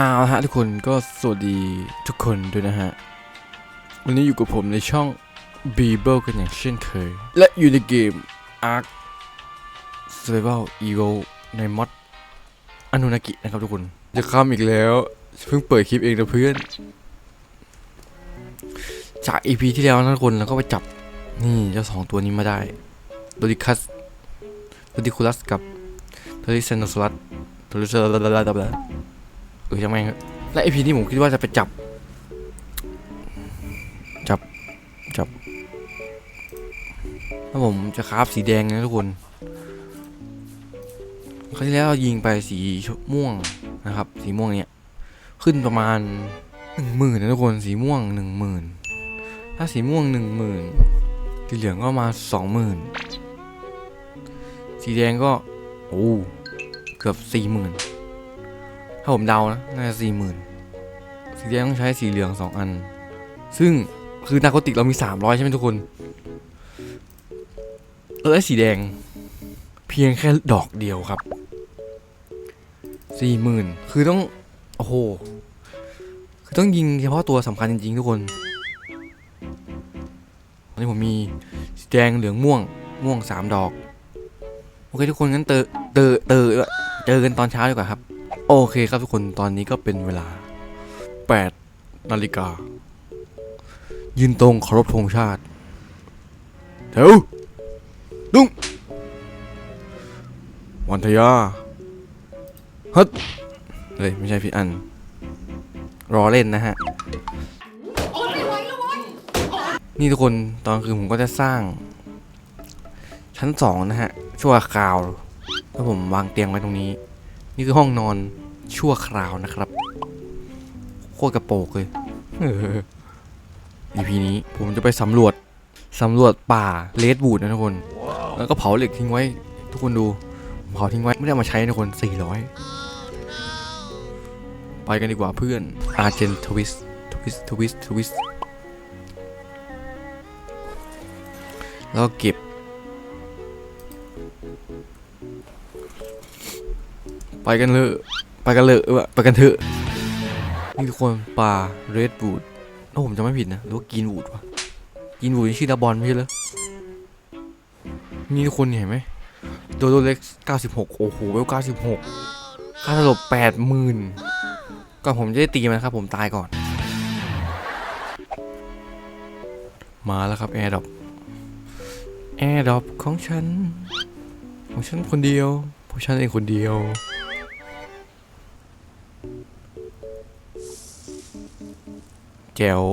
เอาละฮะทุกคนก็สวัสดีทุกคนด้วยนะฮะ วันนี้อยู่กับผมในช่อง b e b l e กันอย่างเช่นเคย และอยู่ในเกม Ark Survival Eagle ในมอดอนุนากินะครับทุกคน จะข้ามอีกแล้ว เพิ่งเปิดคลิปเองนะเพื่อน จาก EP ที่แล้วนะทุกคนแล้วก็ไปจับ นี่เจ้าสองตัวนี้มาได้โดดิคัสโดดิคูลัสกับโดดิเซนโนสลัสโดดิเซน เออจะไม่งเถอะและ EP นี้ผมคิดว่าจะไปจับ จับ จับแล้วผมจะคราฟสีแดงนะทุกคนครั้งที่แล้วเรายิงไปสีม่วงนะครับ สีม่วงเนี่ย ขึ้นประมาณหนึ่งหมื่นนะทุกคนสีม่วงหนึ่งหมื่นถ้าสีม่วงหนึ่งหมื่นสีเหลืองก็มาสองหมื่นสีแดงก็โอ้เกือบสี่หมื่นาผมเดานะน่าจะสี่หมื่นสีแดงต้องใช้สีเหลืองสองอัน ซึ่งคือนาโกติกเรามีสามร้อยใช่ไหมทุกคนเออไอ้สีแดง เพียงแค่ดอกเดียวครับสี่หมื่นคือต้อง โอ้โห คือต้องยิงเฉพาะตัวสำคัญจริงๆทุกคนตอนนี้ผมมีสีแดงเหลืองม่วงม่วงสามดอก โอเคทุกคนงั้นเตอเตอเตอเจอกันตอนเช้าดีกว่าครับ โอเคครับทุกคนตอนนี้ก็เป็นเวลา 8 นาฬิกา ยืนตรงเคารพธงชาติแถวดุ้งวันทยาฮึดเฮ้ยไม่ใช่พี่อัน รอเล่นนะฮะ นี่ทุกคนตอนคืนผมก็จะสร้าง ชั้นสองนะฮะ ชั่วคราวแล้วผมวางเตียงไว้ตรงนี้ นี่คือห้องนอนชั่วคราวนะครับ โคตรกระโปรงเลย EP นี้ผมจะไปสำรวจสำรวจป่าเลดบูดนะทุกคน แล้วก็เผาเหล็กทิ้งไว้ ทุกคนดู เผาทิ้งไว้ไม่ได้เอามาใช้นะทุกคน 400 ไปกันดีกว่าเพื่อนอาร์เจนทวิสทวิสทวิสทวิสแล้วเก็บ ไปกันเลยไปกันเลยไปกันเถอะนี่ทุกคนป่าเรดบูดถ้าผมจะไม่ผิดนะหรือว่ากินวูดวะกินวูดชื่อดาบอลไม่ใช่เหรอนี่ทุกคนเห็นไหมโดโดเล็ก96 โอ้โหเวล96ค่าสลบ80,000ก่อนผมจะได้ตีมันครับ ผมตายก่อน มาแล้วครับแอร์ดอปแอร์ดอปของฉัน ของฉันคนเดียวเพราะฉันเองคนเดียว แจ๋ว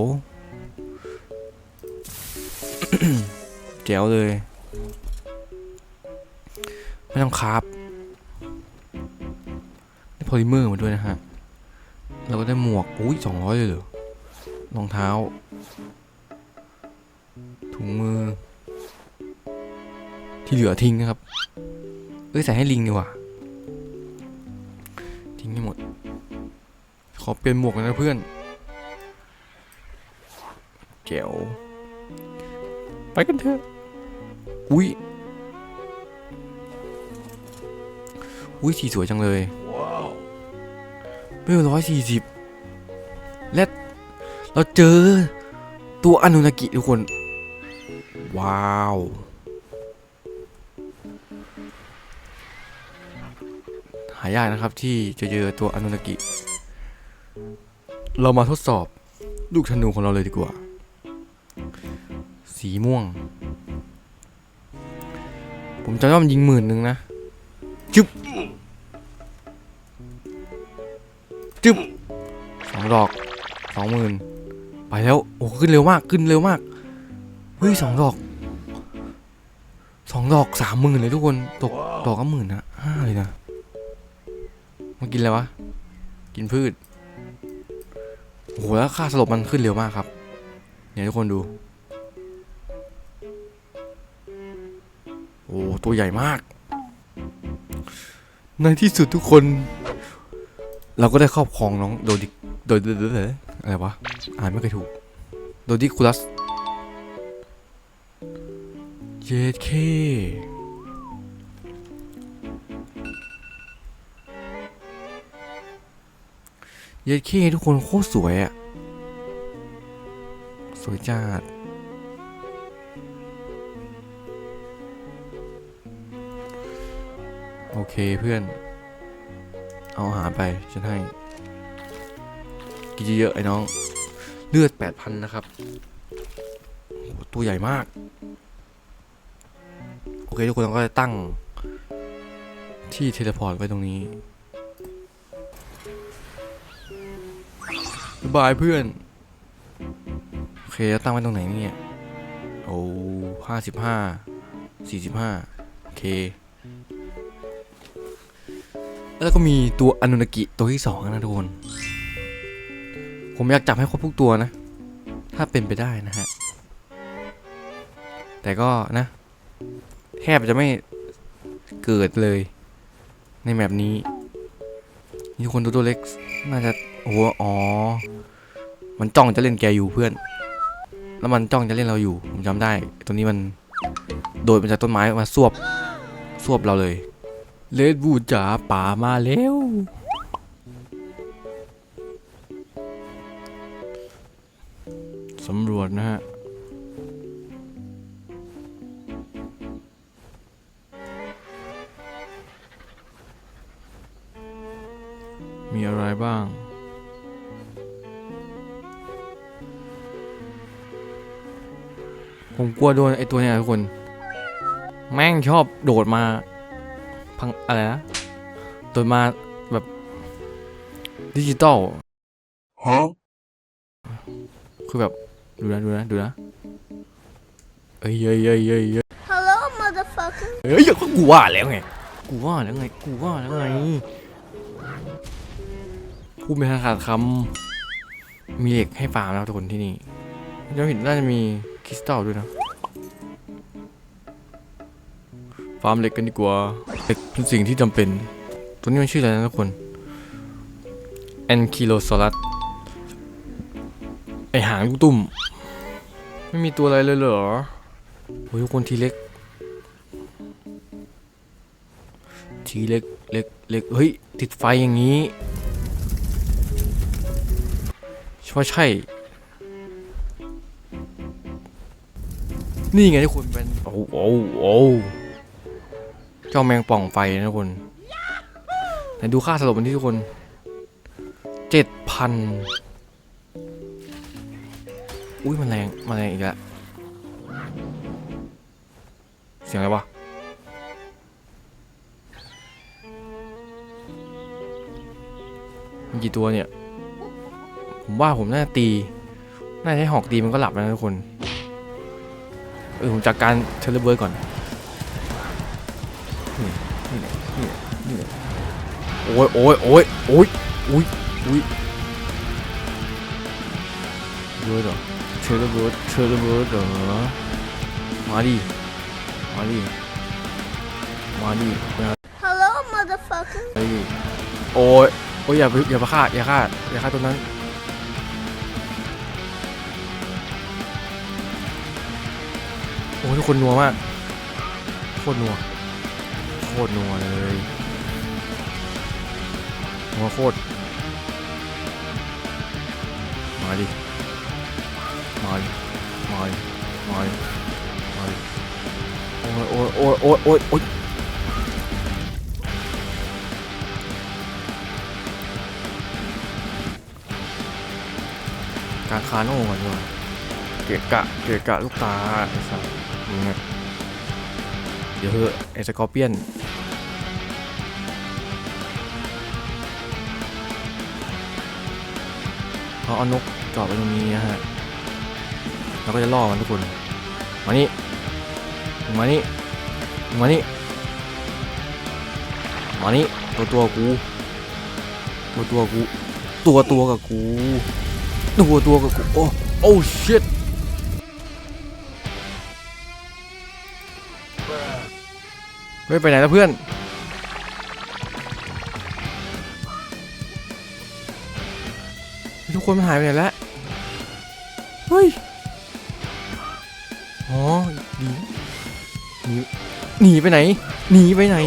แจ๋วเลย ไม่ต้องคราบได้โพลิเมอร์มาด้วยนะฮะ เราก็ได้หมวก อุ้ยสองร้อยเลยเหรอรองเท้า ถุงมือ ที่เหลือทิ้งนะครับ เอ้ย ใส่ให้ลิงดีกว่า ทิ้งให้หมด ขอเปลี่ยนหมวกหนนะเพื่อน แจ๋วไปกันเถอะ อุ้ย อุ้ยสีสวยจังเลยเบลร้อยสี่สิบและเราเจอตัวอนุนากิทุกคน ว้าว หายากนะครับที่จะเจอตัวอนุนากิ เรามาทดสอบลูกธนูของเราเลยดีกว่า สีม่วง ผมจะว่ามันยิงหมื่นหนึ่งนะจึ๊บจึ๊บสองดอกสองหมื่นไปแล้วโอ้ขึ้นเร็วมากขึ้นเร็วมากเฮ้ยสองดอกสองดอกสามหมื่นเลยทุกคนตกดอกก็หมื่นนะห้าเลยนะมากินอะไรวะกินพืชโอ้โหแล้วค่าสลบมันขึ้นเร็วมากครับ เนี่ยทุกคนดู โอ้ตัวใหญ่มาก ในที่สุดทุกคน เราก็ได้ครอบครองน้องโดดิโดดิโดดิอะไรวะ อ่านไม่เคยถูก โดดิคูลัสเจเคเยดเคทุกคนโคตรสวยอะ สวยจัดโอเคเพื่อน เอาอาหารไปฉันให้ กินเยอะๆไอ้น้อง เลือด 8,000 นะครับ ตัวใหญ่มาก โอเค ทุกคนก็จะตั้ง ที่เทเลพอร์ตไว้ตรงนี้บายบายเพื่อน เคแล้วตั้งไว้ตรงไหนเนี่ยโอ้ห้าสิบห้าสี่สิบห้าโอเค แล้วก็มีตัวอนุนากิตัวที่สองนะทุกคน ผมอยากจับให้ครบทุกตัวนะ ถ้าเป็นไปได้นะฮะ แต่ก็นะ แทบจะไม่เกิดเลย ในแมปนี้ นี่ทุกคนตัวตัวเล็ก น่าจะโอ้โหอ๋อ มันจ้องจะเล่นแกอยู่เพื่อน แล้วมันจ้องจะเล่นเราอยู่ ผมจำได้ ตัวนี้มันโดดมาจากต้นไม้มาสวบสวบเราเลย เลดบูจ๋าป่ามาแล้วสำรวจนะฮะ มีอะไรบ้าง ผมกลัวโดนไอตัวเนี้ยทุกคน แม่งชอบโดดมา พังอะไรนะ โดดมาแบบดิจิตอล Huh? คือแบบดูนะดูนะดูนะเอ้ยเอ้ยเอ้ยเอ้ยเอ้ย Hello, motherfucker. เอ้ยก็กูว่าแล้วไง กูว่าแล้วไง กูว่าแล้วไงพูดไม่ทันขาดคำมีเหล็กให้ฟาร์มแล้วทุกคนที่นี่ยังเห็นน่าจะมี คริสตัลด้วยนะ ฟาร์มเหล็กกันดีกว่าเหล็กเป็นสิ่งที่จำเป็น ตัวนี้มันชื่ออะไรนะทุกคนแอนคิโลซอรัสไอหางลูกตุ่ม ไม่มีตัวอะไรเลยเหรอโอ้ยทุกคนทีเล็ก ทีเล็กเล็กเล็กเฮ้ย ติดไฟอย่างนี้ว่าใช่ นี่ไงทุกคนเป็นโอ้โหโอ้โหโอ้เจ้าแมงป่องไฟนะทุกคนไหนดูค่าสลบมันที่ทุกคนเจ็ดพันอุ้ยมันแรงมันแรงอีกแล้วเสียงอะไรวะมีกี่ตัวเนี่ย ผมว่าผมน่าจะตี น่าจะให้หอกตีมันก็หลับแล้วนะทุกคน ออผมจัดการเทเลเบิร์ดก่อนนี่นี่นี่นี่โอ้ยโอ้ยโอ้ยโอ้ยอุ้ยอุ้ยเบิร์ดเหรอเทเลเบิร์ดเทเลเบิร์ดเหรอมาดิมาดิมาดิมา Hello, motherfucker. ไอ้โอ้ยโอ้ยอย่าไปอย่าไปฆ่าอย่าฆ่าอย่าฆ่าตัวนั้น ทุกคนนัวมากโคตรนัวโคตรนัวเลยนัวโคตรมาดิมาดิมาดิมาดิมาดิโอ้ยโอ้ยโอ้ยโอ้ยโอ้ยโอ้ยการคาโน่ก่อนดีกว่าเกะกะเกะกะลูกตาไอ้สัส ยังไงเดี๋ยวเถอะไอ้สกอร์เปียนเขาเอานกจอดไว้ตรงนี้นะฮะเราก็จะล่อมันทุกคนมานี่มานี่มึงมานี่มานี่ตัวตัวกูตัวตัวกูตัวตัวกับกูตัวตัวกับกูโอ้โอ้ชิต เฮ้ยไปไหนแล้วเพื่อน ทุกคนมันหายไปไหนแล้ว เฮ้ย อ๋อหนีหนีหนีไปไหน หนีไปไหน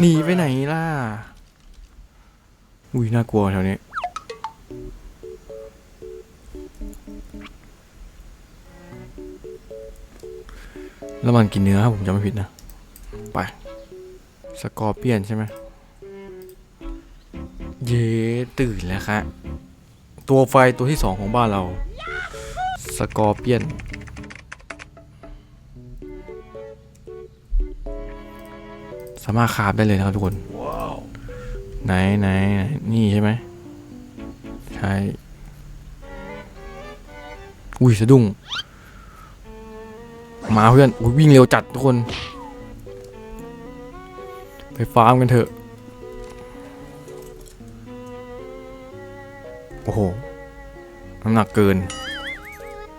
หนีไปไหนล่ะ อุ้ยน่ากลัวแถวนี้ แล้วมันกินเนื้อครับผมจำไม่ผิดนะ ไปสกอร์เปียนใช่ไหมเย้ตื่นแล้วครับตัวไฟตัวที่สองของบ้านเรา สกอร์เปียน สามารถคาบได้เลยนะครับทุกคน ไหนไหนไหนนี่ใช่ไหมใช่ อุ้ยสะดุ้ง มาเพื่อนอุ้ยวิ่งเร็วจัดทุกคน ไปฟาร์มกันเถอะ โอ้โห น้ำหนักเกิน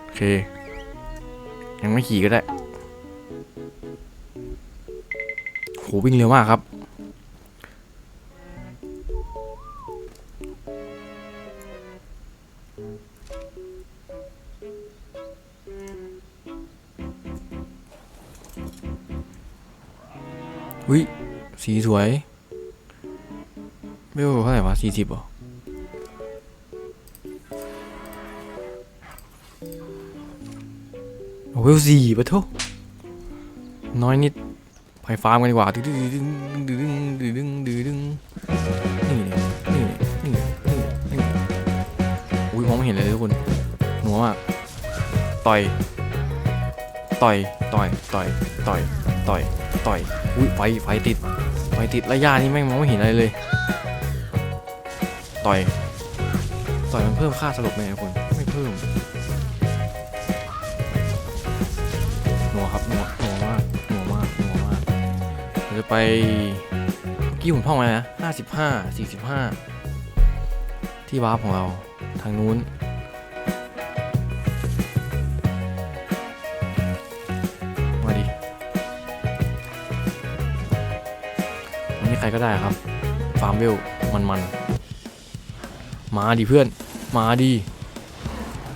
โอเค ยังไม่ขี่ก็ได้โหวิ่งเร็วมากครับ ยี่สิบเหรอโอ้โหสี่ปะทุน้อยนิดไปฟาร์มกันดีกว่าดึงดึงดึงดึงดึงดึงดึงดึงนี่นี่นี่นี่นี่อุ้ยมองไม่เห็นเลยทุกคนหนัวมากต่อยต่อยต่อยต่อยต่อยต่อยต่อยอุ้ยไฟไฟติดไฟติดระยะนี้แม่งมองไม่เห็นอะไรเลย ต่อย ต่อยมันเพิ่มค่าสลบไหมครับคุณไม่เพิ่มหนัวครับหนัวหนัวมากหนัวมากหนัวมากเราจะไปกี้ผมท่องไว้นะห้าสิบห้าสี่สิบห้าที่วาร์ปของเราทางนู้นมาดิวันนี้ใครก็ได้ครับ ฟาร์มเวลมันมันๆ มาดิเพื่อน มาดิ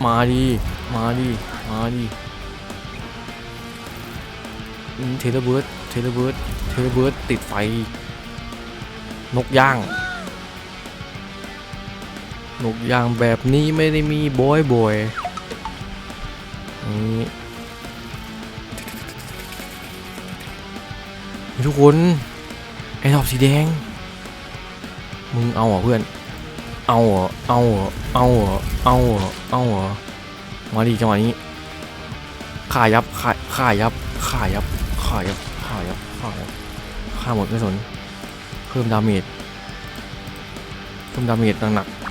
มาดิมาดิมาดิเทเลเบิร์ดเทเลเบิร์ดเทเลเบิร์ดติดไฟ นกย่าง นกย่างแบบนี้ไม่ได้มีบอยบอยนี่ทุกคนไอ้ดอกสีแดง มึงเอาเหรอเพื่อน เอาเหรอเอาเหรอเอาเหรอเอาเหรอเอาเหรอมาดีจังหวะนี้ข่ายับข่าข่ายับข่ายับข่ายับข่ายับข่ายับข่าหมดไม่สนเพิ่มดาเมจเพิ่มดาเมจหนักๆ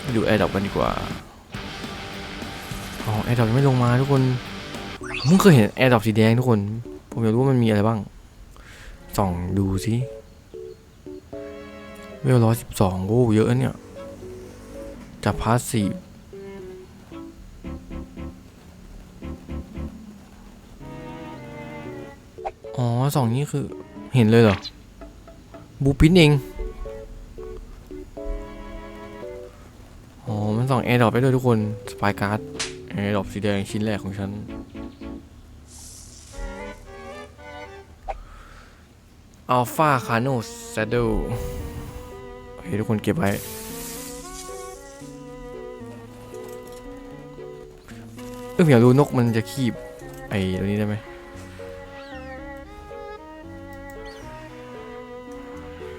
ไปดูแอร์ดรอปกันดีกว่าอ๋อแอร์ดรอปยังไม่ลงมาทุกคนผมเคยเห็นแอร์ดรอปสีแดงทุกคน ผมอยากรู้ว่ามันมีอะไรบ้างส่องดูสิ เวลร้อยสิบสองโอ้เยอะเนี่ย จากพาสซีฟอ๋อสองนี้คือเห็นเลยเหรอ บูปินเอง อ๋อ มันส่องแอร์ดรอปไปด้วยทุกคน สปายการ์ดแอร์ดรอปสีแดงชิ้นแรกของฉัน อัลฟาคาโนซด d l e โอเค ทุกคนเก็บไว้ เอออยากรู้นกมันจะคีบ ไอ้ตัวนี้ได้ไหม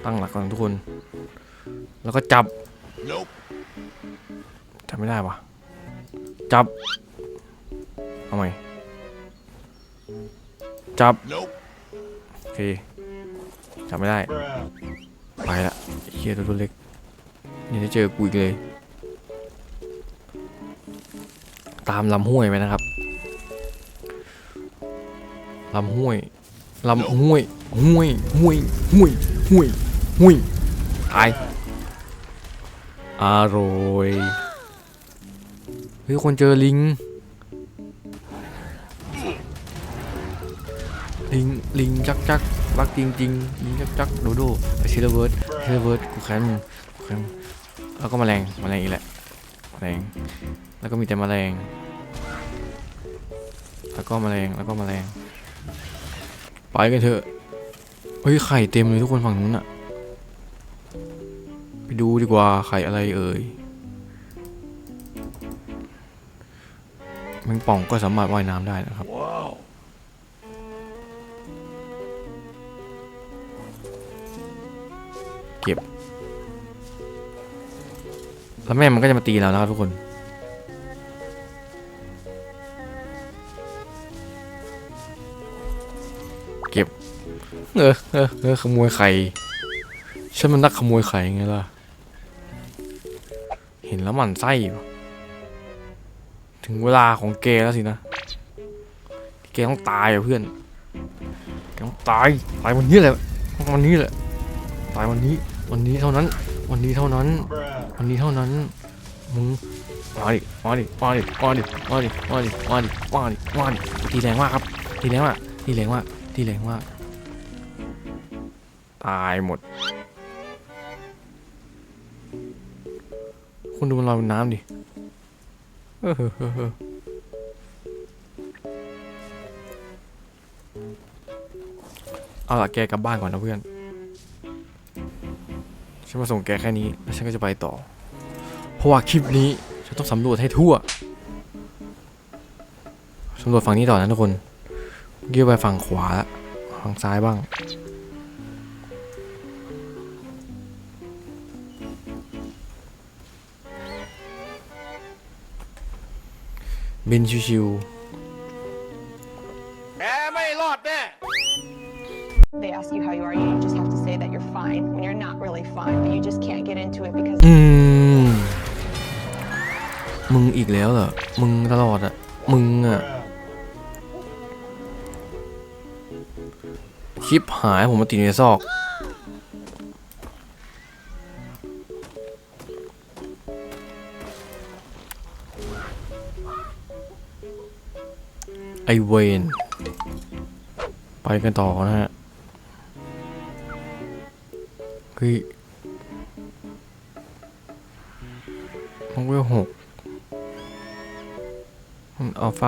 ตั้งหลักก่อนทุกคน แล้วก็จับ จับไม่ได้ปะจับ เอาใหม่ จับ โอเค จับไม่ได้ ไปละเฮียตัวตัวเล็กนี่จะเจอกูอีกเลย ตามลำห้วยไปนะครับลำห้วยลำห้วยห้วยห้วยห้วยห้วยห้วยตายอร่อยเฮ้ยคนเจอลิง ลิง ลิงจักจัก รักจริงจริงลิงจักจักโดโดไอเชลเวิร์ดเชลเวิร์ดกูแค้นมึงกูแค้นมึงแล้วก็แมลงแมลงอีกแหละแมลงแล้วก็มีแต่แมลงแล้วก็แมลงแล้วก็แมลงไปกันเถอะเฮ้ยไข่เต็มเลยทุกคนฝั่งนู้นอะไปดูดีกว่าไข่อะไรเอ่ยแมงป่องก็สามารถว่ายน้ำได้นะครับ แล้วแม่มันก็จะมาตีเรานะครับทุกคนเก็บเออเออเออขโมยไข่ฉันมันนักขโมยไข่ไงล่ะ เห็นแล้วหมันไส้ว่ถึงเวลาของแกแล้วสินะแกต้องตายอะเพื่อนแกต้องตายตายวันนี้แหละวันนี้แหละตายวันนี้วันนี้เท่านั้น วันนี้เท่านั้น นนี้เท่านั้น มึงมาดิมาดิมาดิมาดิมาดิมาดิมาดิมาดิมาดิตีแรงมากครับตีแรงมากตีแรงมากตีแรงมากตายหมด คุณดูมันลอยบนน้ำดิเออเออเออเอาละแกกลับบ้านก่อนนะเพื่อน ฉันมาส่งแกแค่นี้ แล้วฉันก็จะไปต่อ ราะว่าคลิปนี้ฉันต้องสำรวจให้ทั่วสำรวจฝั่งนี้ต่อนะทุกคนเกี่ยวไปฝั่งขวาละฝั่งซ้ายบ้าง บินชิวๆ แล้วเหรอ มึงตลอดอะมึงอะคลิปหายผมมาติดในซอกไอเวนไปกันต่อนะฮะ เฮ้ย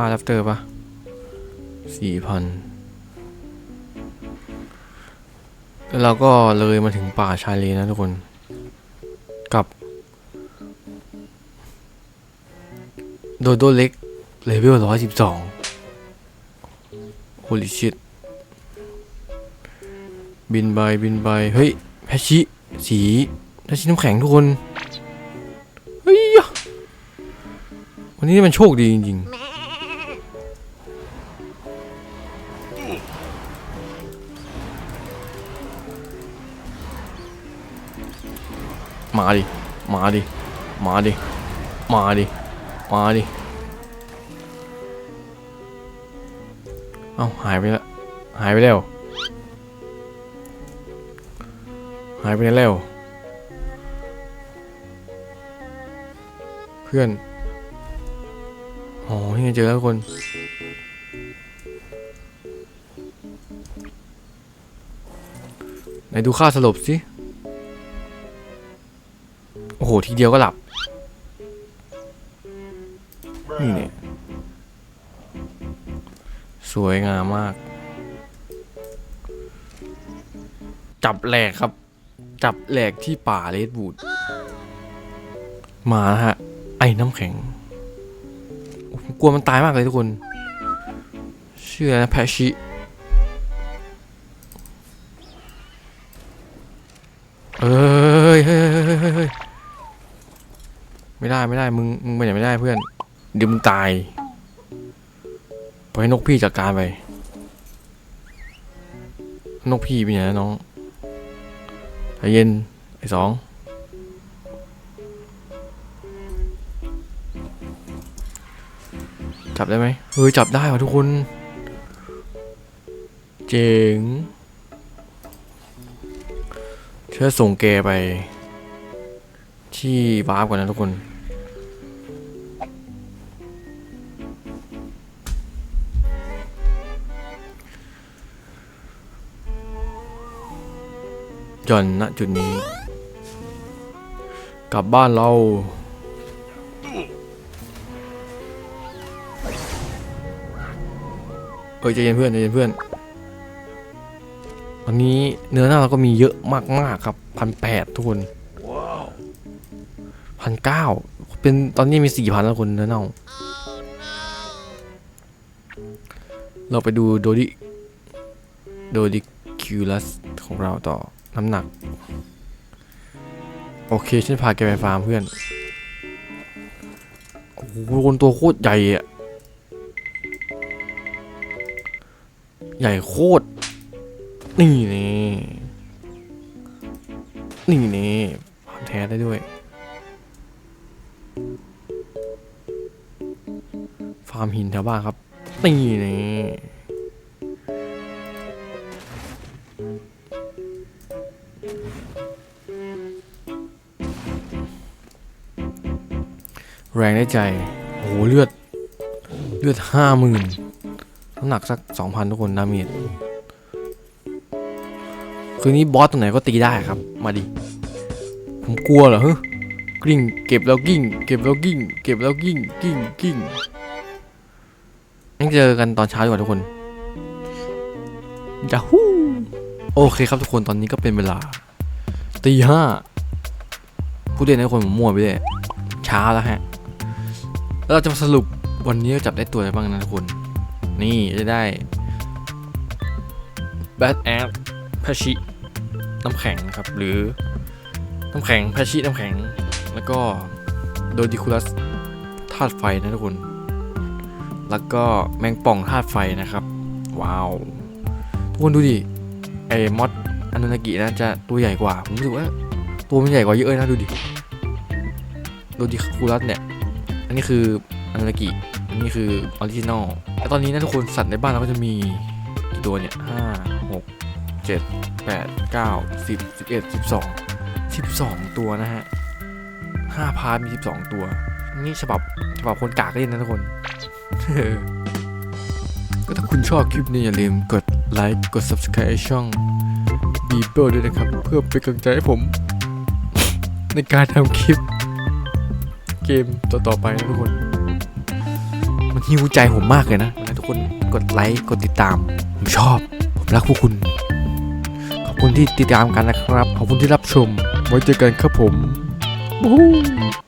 าแรปเตอร์ปะสี่พันแล้วเราก็เลยมาถึงป่าชายเลนนะทุกคน กับ โดโดเล็ก เลเวลร้อยสิบสอง holy shit บินไปบินไป เฮ้ย แพชชิสีแพชชิน้ำแข็งทุกคน เฮ้ย วันนี้มันโชคดีจริงๆ มาดิ มาดิ มาดิ มาดิ มาดิ เอ้าหายไปแล้ว หายไปแล้ว หายไปแล้ว เพื่อน อ๋อนี่ไงเจอแล้วคนไหนดูค่าสลบสิ ทีเดียวก็หลับ นี่เนี่ย สวยงามมาก จับแหลกครับ จับแหลกที่ป่าเลดบูดมาฮะ ไอ้น้ำแข็งกลัวมันตายมากเลยทุกคนเชื่อนะแพช ไม่ได้ไม่ได้มึงมึงไปไหนไม่ได้เพื่อนเดี๋ยวมึงตายปล่อยให้นกพี่จัดการไป นกพี่เป็นไงนะน้องใจเย็นไอ้สองจับได้ไหมเฮ้ยจับได้ว่ะทุกคน เจ๋งเชื่อส่งแกไป ที่วาร์ปก่อนนะทุกคนหย่อนณจุดนี้ กลับบ้านเราเอ้ยใจเย็นเพื่อนใจเย็นเพื่อนตอนนี้เนื้อหน้าเราก็มีเยอะมากๆครับพันแปดทุกคน พันเก้าเป็นตอนนี้มีสี่พันแล้วคนเนื้อเน่าเราไปดูโดดิ โดดิคิวลัสของเราต่อ น้ำหนัก โอเค ฉันพาแกไปฟาร์มเพื่อน โอ้โหคนตัวโคตรใหญ่อะใหญ่โคตร นี่นี่นี่นี่แท้ได้ด้วยาร์มหินแถวบ้านครับนี่นี่แรงได้ใจโอ้โห เลือด เลือดห้าหมื่นน้ำหนักสักสองพันทุกคนดาเมจคืนนี้บอสตัวไหนก็ตีได้ครับ มาดิ ผมกลัวเหรอฮะกลิ้ง เก็บแล้วกิ้ง เก็บแล้วกิ้ง เก็บแล้วกิ้ง กิ้งกิ้ง งั้นเจอกันตอนเช้าดีกว่าทุกคนยาฮูโอเคครับทุกคนตอนนี้ก็เป็นเวลาตีห้าผู้เล่นทุกคนผมมั่วไปเลยเช้าแล้วฮะแล้วเราจะมาสรุปวันนี้เราจับได้ตัวอะไรบ้างนะทุกคน นี่จะได้ Bad Ass พชิ น้ำแข็งนะครับ หรือ น้ำแข็งพชิ น้ำแข็ง แล้วก็โดดิคูลัสธาตุไฟนะทุกคน แล้วก็แมงป่องธาตุไฟนะครับ ว้าว ทุกคนดูดิไอ้มอสอนุนากินะจะตัวใหญ่กว่า ผมรู้สึกว่า ตัวมันใหญ่กว่าเยอะเลยนะดูดิโดดิคูลัสเนี่ย อันนี้คืออนุนากิอันนี้คือออริจินอลแล้วตอนนี้นะทุกคนสัตว์ในบ้านเราก็จะมีกี่ตัวเนี่ยห้าหกเจ็ดแปดเก้าสิบสิบเอ็ดสิบสองสิบสองตัวนะฮะห้าพาร์ทมีสิบสองตัว นี่ฉบับฉบับคนกากเล่นนะทุกคน ก็ถ้าคุณชอบคลิปนี้อย่าลืมกดไลค์ กด subscribe ช่อง b e b e r ด้วยนะครับ เพื่อเป็นกำลังใจให้ผม ในการทำคลิป เกมต่อๆไปนะทุกคน มันหิวใจผมมากเลยนะนะ ทุกคนกดไลค์ กดติดตาม ผมชอบ ผมรักพวกคุณ ขอบคุณที่ติดตามกันนะครับ ขอบคุณที่รับชม ไว้เจอกันครับผมบู๊